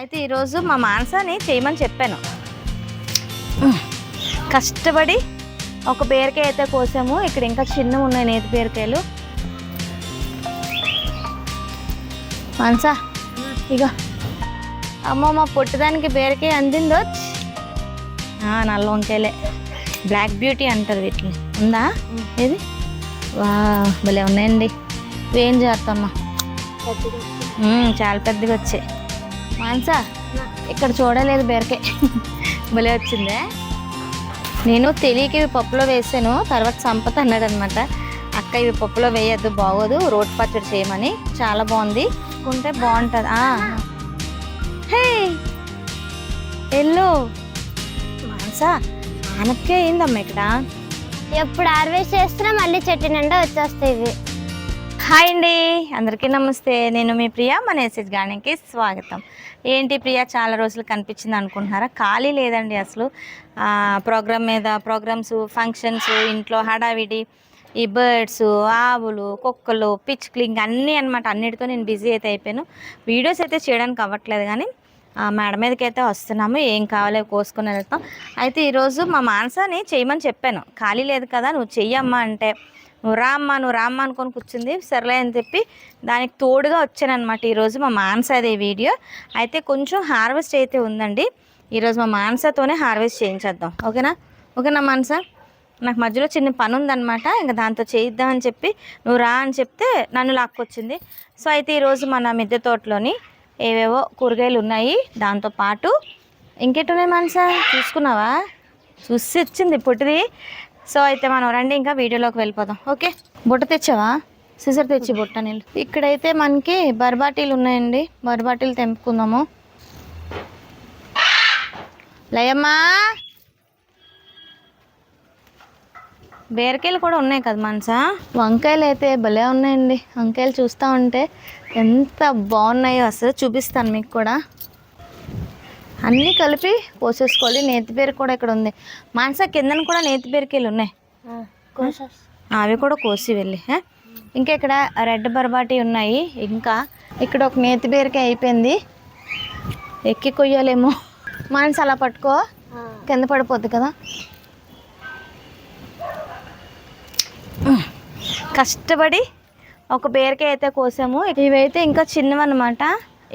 అయితే ఈరోజు మా మానసాని చేయమని చెప్పాను. కష్టపడి ఒక బీరకాయ అయితే కోసాము. ఇక్కడ ఇంకా చిన్నవి ఉన్నాయి నేతి బీరకాయలు. మానసా ఇక అమ్మో మా పొట్టుదానికి బీరకాయ అందిందో? నల్ల వంకాయలే. బ్లాక్ బ్యూటీ అంటారు వీటిని. ఉందా? ఏది? వా భలే ఉన్నాయండి. ఏం చేస్తామ్మా మ్మ్, చాలా పెద్దగా వచ్చాయి. మాన్సా ఇక్కడ చూడలేదు బెరకే భలే వచ్చిందే. నేను తెలియక ఇవి పప్పులో వేసాను తర్వాత సంపత అన్నాడు అనమాట అక్క ఇవి పప్పులో వేయద్దు బాగోదు రోడ్ పచ్చడి చేయమని. చాలా బాగుంది. కుంటే బాగుంటుంది. హే! ఎల్లు. మాన్సా ఆనపకాయ అయిందమ్మా ఇక్కడ? ఎప్పుడు హార్వెస్ట్ చేస్తున్నా మళ్ళీ చెట్టు నిండా వచ్చేస్తాయి ఇవి. హాయ్ అండి. అందరికీ నమస్తే. నేను మీ ప్రియా మన ఎస్ఎస్ గార్డెన్కి స్వాగతం. ఏంటి ప్రియా చాలా రోజులు కనిపించింది అనుకుంటున్నారా? ఖాళీ లేదండి అసలు. ప్రోగ్రామ్ మీద ప్రోగ్రామ్స్ ఫంక్షన్స్ ఇంట్లో హడావిడి ఈ బర్డ్స్ ఆవులు కుక్కలు పిచ్చుకలు ఇంక అన్నీ అనమాట అన్నిటితో నేను బిజీ అయితే అయిపోయాను. వీడియోస్ అయితే చేయడానికి అవ్వట్లేదు కానీ మేడ మీదకి అయితే వస్తున్నాము. ఏం కావాలో కోసుకొని వెళ్తాం. అయితే ఈరోజు మా మానసాని చేయమని చెప్పాను. ఖాళీ లేదు కదా నువ్వు చెయ్యమ్మా అంటే నువ్వు రామ్మా నువ్వు రామ్మా అనుకొని కూర్చుంది. సర్లే అని చెప్పి దానికి తోడుగా వచ్చానమాట ఈరోజు మా మానస అదే వీడియో. అయితే కొంచెం హార్వెస్ట్ అయితే ఉందండి. ఈరోజు మా మానసతోనే హార్వెస్ట్ చేయించేద్దాం. ఓకేనా? ఓకేనా మానస? నాకు మధ్యలో చిన్న పని ఉందన్నమాట ఇంకా దాంతో చేయిద్దామని చెప్పి నువ్వు రా అని చెప్తే నన్ను లాక్కొచ్చింది. సో అయితే ఈరోజు మన మిద్దె తోటలోని ఏవేవో కూరగాయలు ఉన్నాయి. దాంతో పాటు ఇంకెటు ఉన్నాయి మనస? చూసుకున్నావా? చూసి వచ్చింది పొట్టిది. సో అయితే మనం రండి ఇంకా వీడియోలోకి వెళ్ళిపోదాం. ఓకే? బుట్ట తెచ్చావా? సిజర్ తెచ్చి బుట్ట నీళ్ళు. ఇక్కడైతే మనకి బర్బాటీలు ఉన్నాయండి. బర్బాటీలు తెంపుకుందాము. లయమ్మా! బీరకాయలు కూడా ఉన్నాయి కదా మనసా? వంకాయలు అయితే భలే ఉన్నాయండి. వంకాయలు చూస్తూ ఉంటే ఎంత బాగున్నాయో అసలు చూపిస్తాను మీకు కూడా. అన్నీ కలిపి పోసేసుకోవాలి. నేతి బీర కూడా ఇక్కడ ఉంది. మానస కిందన కూడా నేతి బీరకాయలు ఉన్నాయి. అవి కూడా కోసి వెళ్ళి? ఇంకా ఇక్కడ రెడ్ బర్బాటి ఉన్నాయి. ఇంకా ఇక్కడ ఒక నేతి బీరకాయ అయిపోయింది. ఎక్కి కొయ్యాలేమో. మానస అలా పట్టుకో. కింద పడిపోద్ది కదా. కష్టపడి ఒక బీరకాయ అయితే కోసాము. ఇవైతే ఇంకా చిన్నవన్నమాట.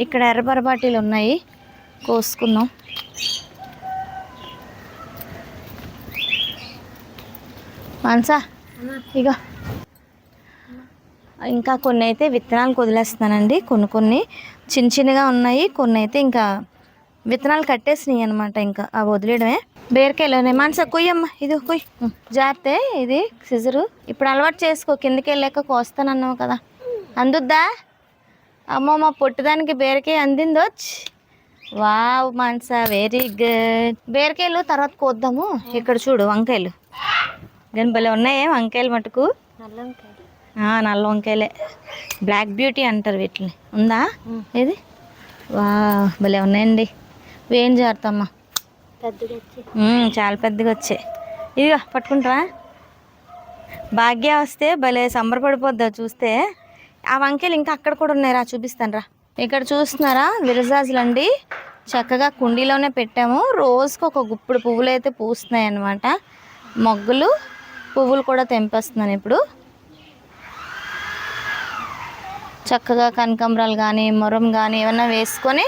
ఇక్కడ ఎర్ర బరబాటీలు ఉన్నాయి. కోసుకుందాం. మాన్సా ఇక ఇంకా కొన్ని అయితే విత్తనాలు వదిలేస్తున్నానండి కొన్ని కొన్ని. చిన్న చిన్నగా ఉన్నాయి కొన్ని అయితే ఇంకా విత్తనాలు కట్టేసినాయి అనమాట ఇంకా అవి వదిలేయడమే. బీరకాయలు ఉన్నాయి మనస కొయ్యమ్మ ఇది కొయ్యి జాగ్రత్త ఇది సిజరు. ఇప్పుడు అలవాటు చేసుకో కిందకి వెళ్ళాక కోస్తానన్నావు కదా. అందుద్దా? అమ్మో మా పొట్టుదానికి బీరకాయ అందిందో వావ్ మాన్స వెరీ గుడ్ బీరకాయలు తర్వాత కోద్దాము. ఇక్కడ చూడు వంకాయలు. కానీ భలే ఉన్నాయే వంకాయలు మటుకు. నల్ల వంకాయలే. బ్లాక్ బ్యూటీ అంటారు వీటిని. ఉందా? ఇది వా భలే ఉన్నాయండి. వేం జారుతామ్మా? పెద్దగా వచ్చి మ్మ్, చాలా పెద్దగా వచ్చాయి. ఇదిగో పట్టుకుంటావా? భాగ్య వస్తే భలే సంబరపడిపోద్దా చూస్తే. ఆ వంకాయలు ఇంకా అక్కడ కూడా ఉన్నాయి రా చూపిస్తాను రా. ఇక్కడ చూస్తున్నారా? విరజాజులు అండి చక్కగా కుండీలోనే పెట్టాము. రోజుకు ఒక గుప్పుడు పువ్వులు అయితే పూస్తున్నాయి అన్నమాట మొగ్గులు పువ్వులు కూడా తెంపేస్తున్నాను ఇప్పుడు. చక్కగా కనకంబరాలు కానీ మొరం కానీ ఏమన్నా వేసుకొని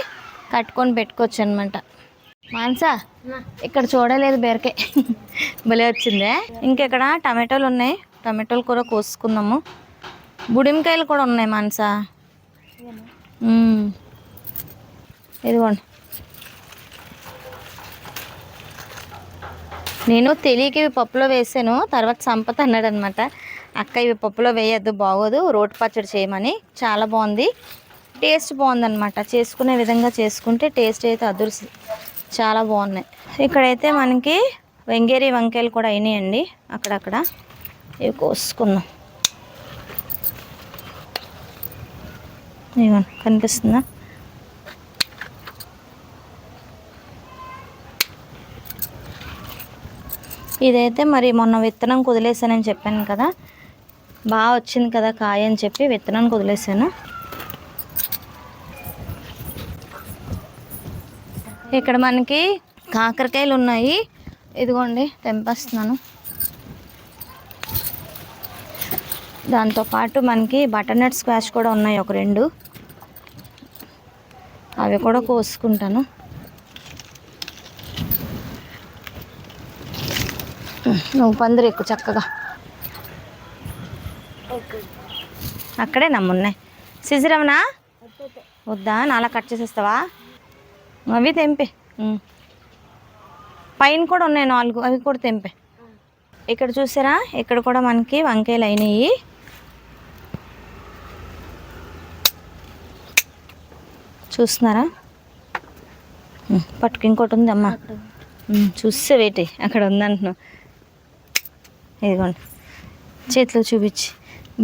కట్టుకొని పెట్టుకోవచ్చు అనమాట మాన్సా ఇక్కడ చూడలేదు బీరకాయ. భలే వచ్చిందే. ఇంకెక్కడ? టమాటోలు ఉన్నాయి టమాటోలు కూడా కోసుకుందాము బుడిమికాయలు కూడా ఉన్నాయి మాన్సా. ఇదిగోండి. నేను తెలియక ఇవి పప్పులో వేసాను తర్వాత సంపత అన్నాడు అనమాట అక్క ఇవి పప్పులో వేయద్దు బాగోదు రోటి పచ్చడి చేయమని. చాలా బాగుంది. టేస్ట్ బాగుందన్నమాట చేసుకునే విధంగా చేసుకుంటే టేస్ట్ అయితే అదుర్స్ చాలా బాగున్నాయి. ఇక్కడైతే మనకి వెంగేరి వంకాయలు కూడా అయినాయండి. అక్కడక్కడ. ఇవి కోసుకుందాం. ఏమో కనిపిస్తుందా? ఇదైతే మరి మొన్న విత్తనం కుదిలేసానని చెప్పాను కదా. బాగా వచ్చింది కదా కాయ అని చెప్పి విత్తనం కుదిలేసాను. ఇక్కడ మనకి కాకరకాయలు ఉన్నాయి. ఇదిగోండి తెంపేస్తున్నాను. దాంతోపాటు మనకి బటర్నట్ స్క్వాష్ కూడా ఉన్నాయి ఒక రెండు. అవి కూడా కోసుకుంటాను. నువ్వు పందిరి ఎక్కువ చక్కగా. అక్కడే నమ్మున్నాయి. సిజరవనా? వద్దా నాలా కట్ చేసేస్తావా? అవి తెంపే. పైన కూడా ఉన్నాయి నాలుగు అవి కూడా తెంపే. ఇక్కడ చూసారా? ఇక్కడ కూడా మనకి వంకాయలు అయినాయి. చూస్తున్నారా? పట్టుకు ఇంకోటి ఉంది అమ్మా చూస్తే వేటి అక్కడ ఉందంటున్నావు. ఇదిగోండి చేతిలో చూపించి.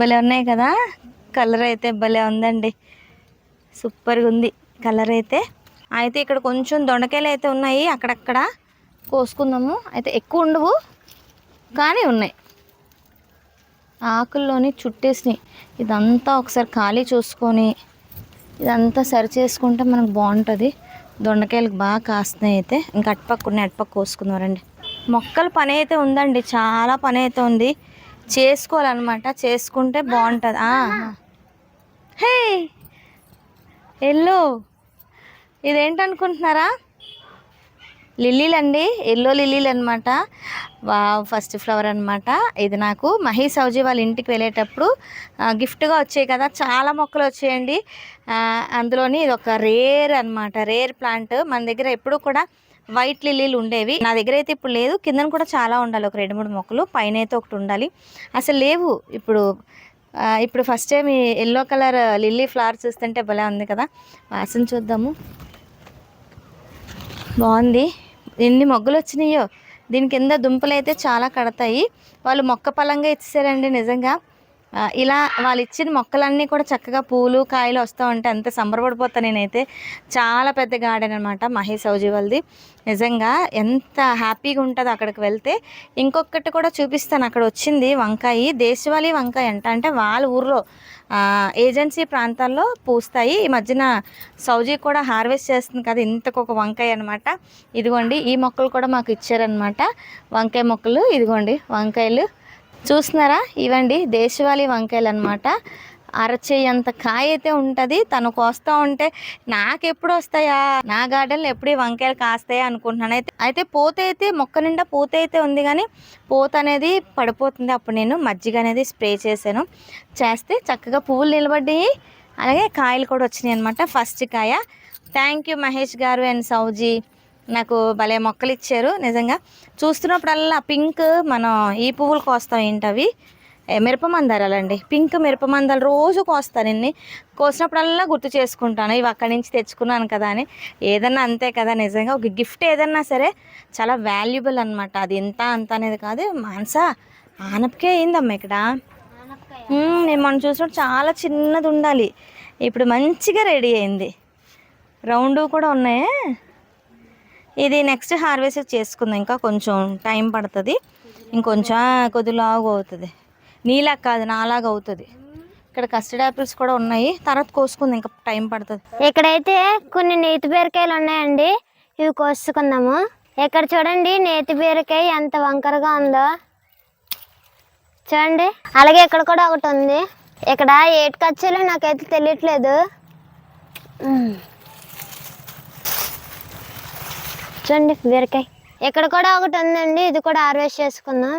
భలే ఉన్నాయి కదా? కలర్ అయితే భలే ఉందండి. సూపర్గా ఉంది. కలర్ అయితే. అయితే ఇక్కడ కొంచెం దొండకాయలు అయితే ఉన్నాయి అక్కడక్కడ కోసుకుందాము. అయితే ఎక్కువ ఉండవు కానీ ఉన్నాయి. ఆకుల్లోని చుట్టేసినాయి. ఇదంతా ఒకసారి ఖాళీ చూసుకొని ఇదంతా సరి చేసుకుంటే మనకు బాగుంటుంది. దొండకాయలకు బాగా కాస్తున్నాయి అయితే. ఇంకా అటుపక్క ఉన్నాయి అటుపక్క కోసుకున్నారండి మొక్కల పని అయితే ఉందండి. చాలా పని అయితే ఉంది. చేసుకోవాలన్నమాట. చేసుకుంటే బాగుంటుంది. హే! ఎల్లో! ఇదేంటనుకుంటున్నారా? లిల్లీలు అండి ఎల్లో లిల్లీలు అనమాట వా ఫస్ట్ ఫ్లవర్ అనమాట ఇది నాకు మహేష్ సౌజీ వాళ్ళ ఇంటికి వెళ్ళేటప్పుడు గిఫ్ట్గా వచ్చాయి కదా చాలా మొక్కలు వచ్చాయండి. అందులోని ఇది ఒక రేర్ అనమాట రేర్ ప్లాంట్. మన దగ్గర ఎప్పుడు కూడా వైట్ లిల్లీలు ఉండేవి. నా దగ్గర అయితే ఇప్పుడు లేదు కిందన కూడా చాలా ఉండాలి ఒక రెండు మూడు మొక్కలు పైన అయితే ఒకటి ఉండాలి. అసలు లేవు ఇప్పుడు. ఇప్పుడు ఫస్ట్ టైం ఈ ఎల్లో కలర్ లిల్లీ ఫ్లవర్ చూస్తుంటే భలే ఉంది కదా. వాసన చూద్దాము. బాగుంది. ఎన్ని మొగ్గలు వచ్చినాయో దీని కింద దుంపలు అయితే చాలా కడతాయి. వాళ్ళు మొక్క పలంగా ఇచ్చేసారండి నిజంగా. ఇలా వాళ్ళు ఇచ్చిన మొక్కలన్నీ కూడా చక్కగా పూలు కాయలు వస్తూ ఉంటే అంత సంబరపడిపోతా నేనైతే. చాలా పెద్ద గార్డెన్ అనమాట మహేష్ సౌజీ వాళ్ళది. నిజంగా ఎంత హ్యాపీగా ఉంటుందో అక్కడికి వెళ్తే. ఇంకొకటి కూడా చూపిస్తాను అక్కడ వచ్చింది వంకాయ. దేశవాళీ వంకాయ అంట. అంటే వాళ్ళ ఊర్లో ఏజెన్సీ ప్రాంతాల్లో పూస్తాయి. ఈ మధ్యన సౌజీ కూడా హార్వెస్ట్ చేస్తుంది కదా ఇంతకు ఒక వంకాయ అనమాట ఇదిగోండి ఈ మొక్కలు కూడా మాకు ఇచ్చారనమాట వంకాయ మొక్కలు ఇదిగోండి వంకాయలు. చూస్తున్నారా? ఇవండి దేశవాళీ వంకాయలు అనమాట అరచేయి అంత కాయ అయితే ఉంటుంది తను కోస్తా ఉంటే నాకెప్పుడు వస్తాయా నా గార్డెన్లో ఎప్పుడు వంకాయలు కాస్తాయా అనుకుంటున్నాను. అయితే అయితే పూత అయితే మొక్క నిండా పూత అయితే ఉంది కానీ పూత అనేది పడిపోతుంది. అప్పుడు నేను మజ్జిగ అనేది స్ప్రే చేశాను. చేస్తే చక్కగా పువ్వులు నిలబడ్డాయి. అలాగే కాయలు కూడా వచ్చినాయి అనమాట ఫస్ట్ కాయ. థ్యాంక్ యూ మహేష్ గారు అండ్ సౌజీ. నాకు భలే మొక్కలు ఇచ్చారు నిజంగా చూస్తున్నప్పుడల్లా పింక్ మనం ఈ పువ్వులు కోస్తాం ఏంటవి? మిరప మందారాలండి. పింక్ మిరప మందాలు రోజు కోస్తాను ఇన్ని కోసినప్పుడల్లా గుర్తు చేసుకుంటాను. ఇవి అక్కడి నుంచి తెచ్చుకున్నాను కదా అని. ఏదన్నా అంతే కదా నిజంగా. ఒక గిఫ్ట్ ఏదన్నా సరే చాలా వాల్యుబుల్ అనమాట అది ఇంత అంత అనేది కాదు. మానసా ఆనపకే అయిందమ్మా ఇక్కడ. నేను మనం చూసినప్పుడు చాలా చిన్నది ఉండాలి. ఇప్పుడు మంచిగా రెడీ అయింది. రౌండ్ కూడా ఉన్నాయి? ఇది నెక్స్ట్ హార్వెస్ట్ చేసుకుందాం. ఇంకా కొంచెం టైం పడుతుంది. ఇంకొంచెం కొద్దిలాగా అవుతుంది. నీలా కాదు నాలాగా అవుతుంది. ఇక్కడ కస్టర్డ్ యాపిల్స్ కూడా ఉన్నాయి. తర్వాత కోసుకుందాం ఇంకా టైం పడుతుంది. ఇక్కడైతే కొన్ని నేతి బీరకాయలు ఉన్నాయండి. ఇవి కోసుకుందాము. ఇక్కడ చూడండి నేతి బీరకాయ ఎంత వంకరగా ఉందో. చూడండి. అలాగే ఇక్కడ కూడా ఒకటి ఉంది. ఇక్కడ ఏటి ఖర్చులు నాకైతే తెలియట్లేదు. చూడండి బీరకాయ. ఇక్కడ కూడా ఒకటి ఉందండి ఇది కూడా హార్వెస్ట్ చేసుకుందాం.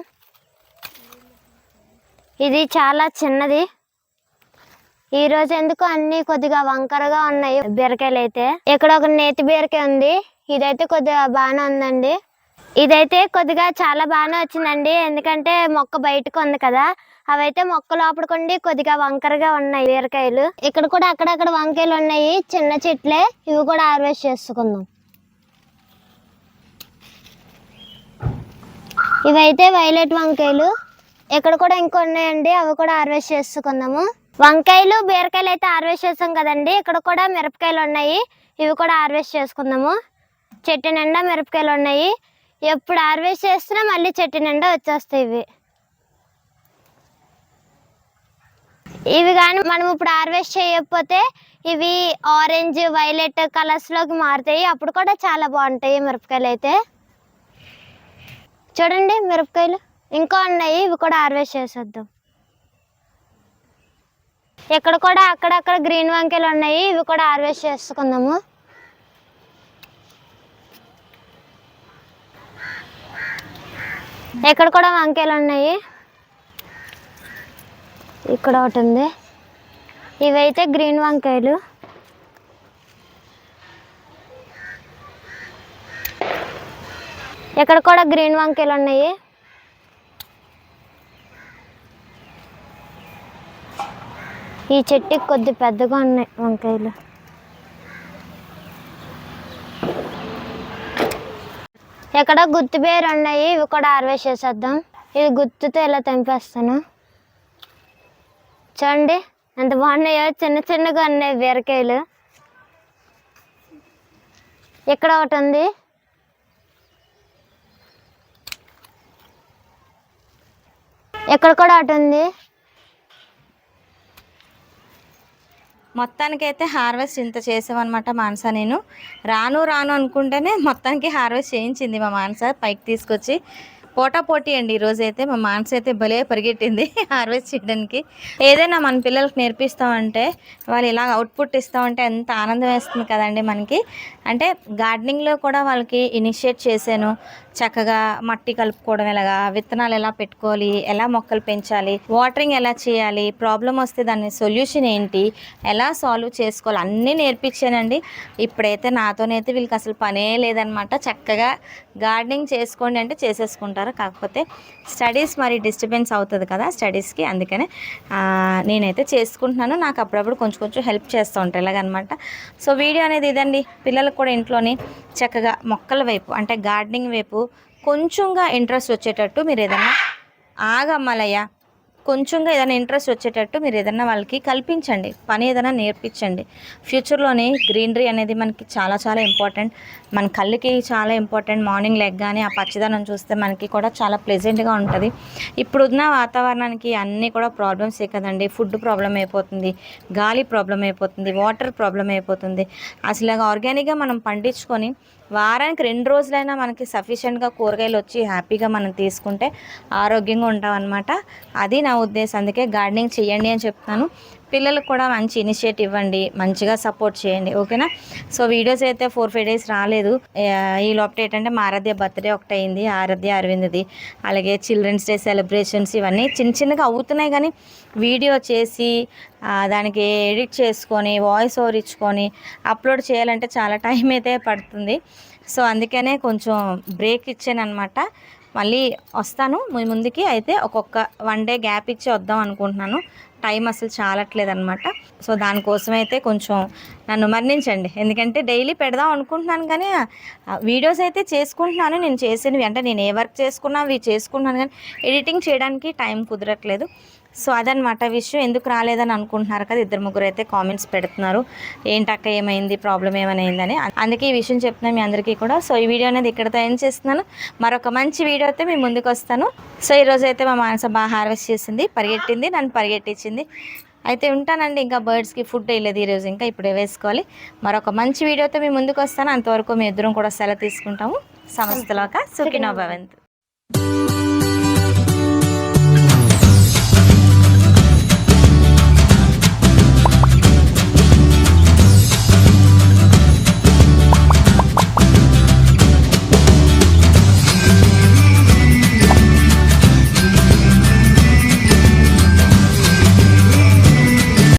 ఇది చాలా చిన్నది. ఈ రోజు ఎందుకు అన్ని కొద్దిగా వంకరగా ఉన్నాయి బీరకాయలు అయితే? ఇక్కడ ఒక నేతి బీరకాయ ఉంది ఇదైతే కొద్దిగా బాగానే ఉందండి. ఇదైతే కొద్దిగా చాలా బాగానే వచ్చిందండి ఎందుకంటే మొక్క బయటకు ఉంది కదా. అవైతే మొక్క లోపలికుండి కొద్దిగా వంకరగా ఉన్నాయి బీరకాయలు. ఇక్కడ కూడా అక్కడక్కడ వంకాయలు ఉన్నాయి చిన్న చెట్లే ఇవి కూడా హార్వెస్ట్ చేసుకుందాం. ఇవైతే వైలెట్ వంకాయలు. ఇక్కడ కూడా ఇంకో ఉన్నాయండి అవి కూడా హార్వెస్ట్ చేసుకుందాము. వంకాయలు బీరకాయలు అయితే హార్వెస్ట్ చేసాం కదండి ఇక్కడ కూడా మిరపకాయలు ఉన్నాయి ఇవి కూడా హార్వెస్ట్ చేసుకుందాము. చెట్టు నిండా మిరపకాయలు ఉన్నాయి ఎప్పుడు హార్వెస్ట్ చేస్తున్నా మళ్ళీ చెట్టు నిండా వచ్చేస్తాయి ఇవి. ఇవి కానీ మనం ఇప్పుడు హార్వెస్ట్ చేయకపోతే ఇవి ఆరెంజ్ వైలెట్ కలర్స్లోకి మారుతాయి అప్పుడు కూడా చాలా బాగుంటాయి మిరపకాయలు అయితే. చూడండి మిరపకాయలు. ఇంకా ఉన్నాయి ఇవి కూడా హార్వెస్ట్ చేసేద్దాం. ఇక్కడ కూడా అక్కడక్కడ గ్రీన్ వంకాయలు ఉన్నాయి ఇవి కూడా హార్వెస్ట్ చేసుకుందాము. ఇక్కడ కూడా వంకాయలు ఉన్నాయి. ఇక్కడ ఒకటి ఉంది. ఇవైతే గ్రీన్ వంకాయలు. ఇక్కడ కూడా గ్రీన్ వంకాయలు ఉన్నాయి. ఈ చెట్టు కొద్ది పెద్దగా ఉన్నాయి వంకాయలు. ఇక్కడ గుత్తి బేరు ఉన్నాయి ఇవి కూడా హార్వెస్ట్ చేసేద్దాం. ఇది గుత్తుతో ఇలా తెంపేస్తాను. చూడండి ఎంత బాగున్నాయో చిన్న చిన్నగా ఉన్నాయి బీరకాయలు. ఇక్కడ ఒకటి ఉంది. ఎక్కడ కూడా ఒకటి ఉంది? మొత్తానికైతే హార్వెస్ట్ ఇంత చేసామన్నమాట మానస నేను. రాను రాను అనుకుంటేనే మొత్తానికి హార్వెస్ట్ చేయించింది మా మానస పైకి తీసుకొచ్చి. పోటా పోటీ అండి ఈరోజు అయితే. మా మానస అయితే భలే పరిగెట్టింది హార్వెస్ట్ చేయడానికి. ఏదైనా మన పిల్లలకి నేర్పిస్తామంటే వాళ్ళు ఇలా అవుట్పుట్ ఇస్తామంటే ఎంత ఆనందం వేస్తుంది కదండి మనకి. అంటే గార్డెనింగ్లో కూడా వాళ్ళకి ఇనిషియేట్ చేశాను. చక్కగా మట్టి కలుపుకోవడం ఎలాగా విత్తనాలు ఎలా పెట్టుకోవాలి ఎలా మొక్కలు పెంచాలి వాటరింగ్ ఎలా చేయాలి ప్రాబ్లం వస్తే దాని సొల్యూషన్ ఏంటి ఎలా సాల్వ్ చేసుకోవాలి అన్నీ నేర్పించానండి. ఇప్పుడైతే నాతోనైతే వీళ్ళకి అసలు పనే లేదనమాట చక్కగా గార్డెనింగ్ చేసుకోండి అంటే చేసేసుకుంటారు. కాకపోతే స్టడీస్ మరి డిస్టర్బెన్స్ అవుతుంది కదా స్టడీస్కి. అందుకనే నేనైతే చేసుకుంటున్నాను. నాకు అప్పుడప్పుడు కొంచెం కొంచెం హెల్ప్ చేస్తూ ఉంటాను ఇలాగనమాట. సో వీడియో అనేది ఇదండి. పిల్లలకు కూడా ఇంట్లోని చక్కగా మొక్కల వైపు అంటే గార్డెనింగ్ వైపు కొంచెంగా ఇంట్రెస్ట్ వచ్చేటట్టు మీరు ఏదైనా ఆగమ్మలయ్యా. కొంచెంగా ఏదైనా ఇంట్రెస్ట్ వచ్చేటట్టు మీరు ఏదైనా వాళ్ళకి కల్పించండి. పని ఏదైనా నేర్పించండి. ఫ్యూచర్లోని గ్రీనరీ అనేది మనకి చాలా చాలా ఇంపార్టెంట్ మన కళ్ళకి చాలా ఇంపార్టెంట్ మార్నింగ్ లెగ్ కానీ ఆ పచ్చదనం చూస్తే మనకి కూడా చాలా ప్లెజెంట్గా ఉంటుంది. ఇప్పుడున్న వాతావరణానికి అన్నీ కూడా ప్రాబ్లమ్సే కదండి. ఫుడ్ ప్రాబ్లం అయిపోతుంది. గాలి ప్రాబ్లం అయిపోతుంది. వాటర్ ప్రాబ్లం అయిపోతుంది. అసలు ఆర్గానిక్గా మనం పండించుకొని వారానికి రెండు రోజులైనా మనకి సఫిషియెంట్గా కూరగాయలు వచ్చి హ్యాపీగా మనం తీసుకుంటే ఆరోగ్యంగా ఉంటాం అనమాట అది నా ఉద్దేశం. అందుకే గార్డెనింగ్ చేయండి అని చెప్తాను. పిల్లలకు కూడా మంచి ఇనిషియేటివ్ ఇవ్వండి మంచిగా సపోర్ట్ చేయండి ఓకేనా? సో వీడియోస్ అయితే ఫోర్ ఫైవ్ డేస్ రాలేదు. ఈ లోపల ఏంటంటే మా ఆరాధ్య బర్త్డే ఒకటి అయింది ఆరాధ్య అరవింద్ది. అలాగే చిల్డ్రన్స్ డే సెలబ్రేషన్స్ ఇవన్నీ చిన్న చిన్నగా అవుతున్నాయి కానీ వీడియో చేసి దానికి ఎడిట్ చేసుకొని వాయిస్ ఓవర్ ఇచ్చుకొని అప్లోడ్ చేయాలంటే చాలా టైం అయితే పడుతుంది. సో అందుకనే కొంచెం బ్రేక్ ఇచ్చాను అనమాట మళ్ళీ వస్తాను. మీ ముందుకి అయితే ఒక్కొక్క వన్ డే గ్యాప్ ఇచ్చి వద్దాం అనుకుంటున్నాను. టైం అసలు చాలట్లేదు అనమాట సో దానికోసం అయితే కొంచెం నన్ను మరణించండి ఎందుకంటే డైలీ పెడదాం అనుకుంటున్నాను కానీ వీడియోస్ అయితే చేసుకుంటున్నాను. నేను చేసినవి అంటే నేను ఏ వర్క్ చేసుకున్నా అవి చేసుకుంటున్నాను కానీ ఎడిటింగ్ చేయడానికి టైం కుదరట్లేదు. సో అదనమాట విషయం. ఎందుకు రాలేదని అనుకుంటున్నారు కదా ఇద్దరు ముగ్గురు అయితే కామెంట్స్ పెడుతున్నారు. ఏంటక్క ఏమైంది? ప్రాబ్లం ఏమైందని. అందుకే ఈ విషయం చెప్తున్నాను మీ అందరికీ కూడా. సో ఈ వీడియో అనేది ఇక్కడతో ఏం చేస్తున్నాను. మరొక మంచి వీడియో అయితే మీ ముందుకు వస్తాను. సో ఈరోజు అయితే మా మానస బాగా హార్వెస్ట్ చేసింది. పరిగెట్టింది నన్ను పరిగెట్టించింది. అయితే ఉంటానండి ఇంకా బర్డ్స్కి ఫుడ్ వేయలేదు ఈరోజు ఇంకా ఇప్పుడే వేసుకోవాలి. మరొక మంచి వీడియోతో మీ ముందుకు వస్తాను. అంతవరకు మీ ఇద్దరం కూడా సెలవు తీసుకుంటాము. సంస్థలోక సుఖినో భవంతు.